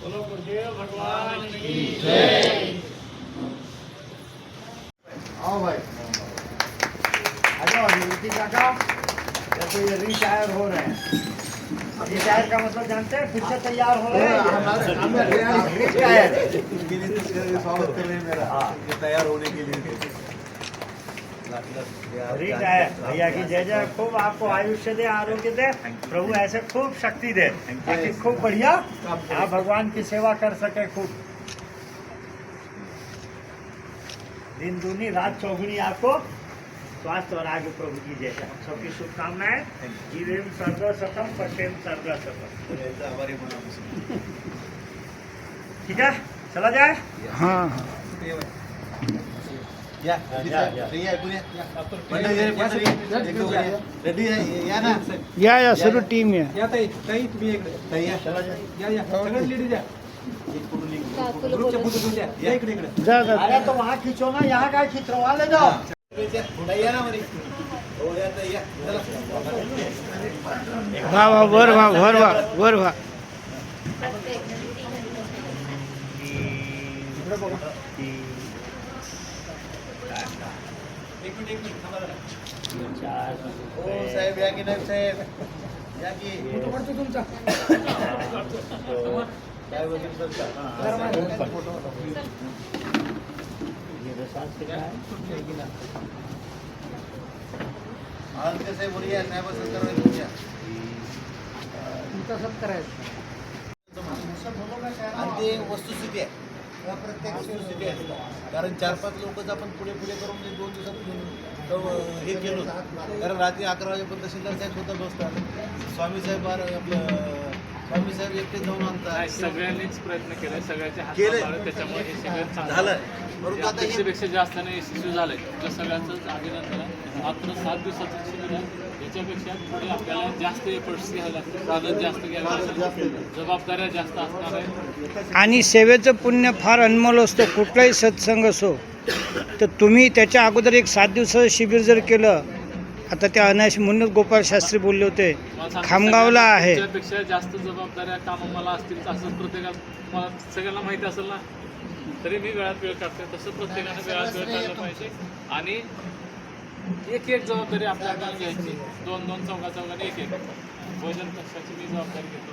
બોલો ગુરુદેવ ભગવાન કી જય तो ये रिटायर हो रहे हैं रिटायर का मतलब जानते हैं फिर से तैयार हो रहे हैं रिटायर स्वागत कर रहे हैं मेरा हाँ। तैयार होने के लिए रिटायर भैया की जय जय खूब आपको आयुष्य दे आरोग्य दे प्रभु ऐसे खूब शक्ति दे ताकि खूब बढ़िया आप भगवान की सेवा कर सके खूब दिन दूनी रात चौगुनी आपको स्वास्थ्य और आगे प्रभु जी जैसे हम सबकी शुभकामनाएँ। जीवन सर्व सतम पटेम सर्व सतम। ठीक है? चला जाए? हाँ। या या या। या या या या या या या या या या या या या सगळं लेडी जा। ग्रुपच्या बुद्ध जा इकडे इकडे जा। जा अरे तो वहाँ या ना यहाँ या या या या वाह वाह वर वाह वर वाह वर वाह साहेब फ़ोटो. आज ते साहेब साहेब असं करायचं तुमचा सब करायचं आणि ते वस्तुस्थिती आहे प्रत्येक वस्तुस्थिती आहे. कारण चार पाच लोकच आपण पुढे पुढे करून ते दोन दिवसात घेऊन हे केलो कारण रात्री अकरा वाजेपर्यंत तहसीलदार साहेब स्वतः बसतात. स्वामी साहेब आपलं स्वामी साहेब एकटे जाऊन आणतात. सगळ्यांनीच प्रयत्न केले सगळ्याचे हात केले. लावले, त्याच्यामुळे हे सगळं झालं परंतु आता जास्त नाही यशस्वी झालंय सगळ्यांचं अभिनंदन आहे. मात्र सात दिवसाचं शिबिर आहे. याच्यापेक्षा पुढे आपल्याला जास्त एफर्ट्स घ्यावे लागतील. प्राधान्य जास्त जबाबदाऱ्या जास्त असणार आहे आणि सेवेचं पुण्य फार अनमोल असतो. कुठलाही सत्संग असो तर तुम्ही त्याच्या अगोदर एक सात दिवसाचं शिबिर जर केलं आता त्या अनाश म्हणूनच गोपाळ शास्त्री बोलले होते खामगावला आहे. तुमच्यापेक्षा जास्त जबाबदाऱ्या कामं मला असतील असं प्रत्येकाला मला सगळ्यांना माहिती असेल ना तरी मी वेळात वेळ काढते तसं प्रत्येकाने वेळात वेळ काढला पाहिजे. आणि एक एक जबाबदारी आपल्या आपल्याला घ्यायची. दोन दोन चौघा चौघाने एक एक. भोजन कक्षाची मी जबाबदारी घेतो.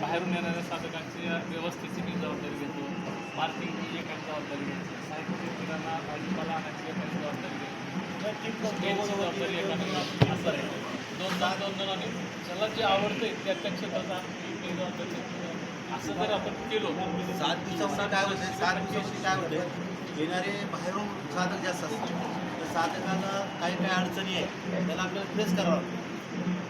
बाहेरून येणाऱ्या साधकांची व्यवस्थेची मी जबाबदारी घेतो. पार्किंगची एकाची जबाबदारी घ्यायची. साहित्य किराणा भाजीपाला आणायची एकाची जबाबदारी घ्यायची. जबाबदारी एकाने. असं आहे. दोन दोन दोन दोन आणि ज्याला जे आवडते त्या त्या क्षेत्राचा. असं जर आपण केलो सात दिवसामध्ये काय होते सात दिवसामध्ये काय होते येणारे बाहेरून साधक जास्त असतात. तर साधकाला काही काही अडचणी आहे त्याला आपल्याला फेस करावं लागतं.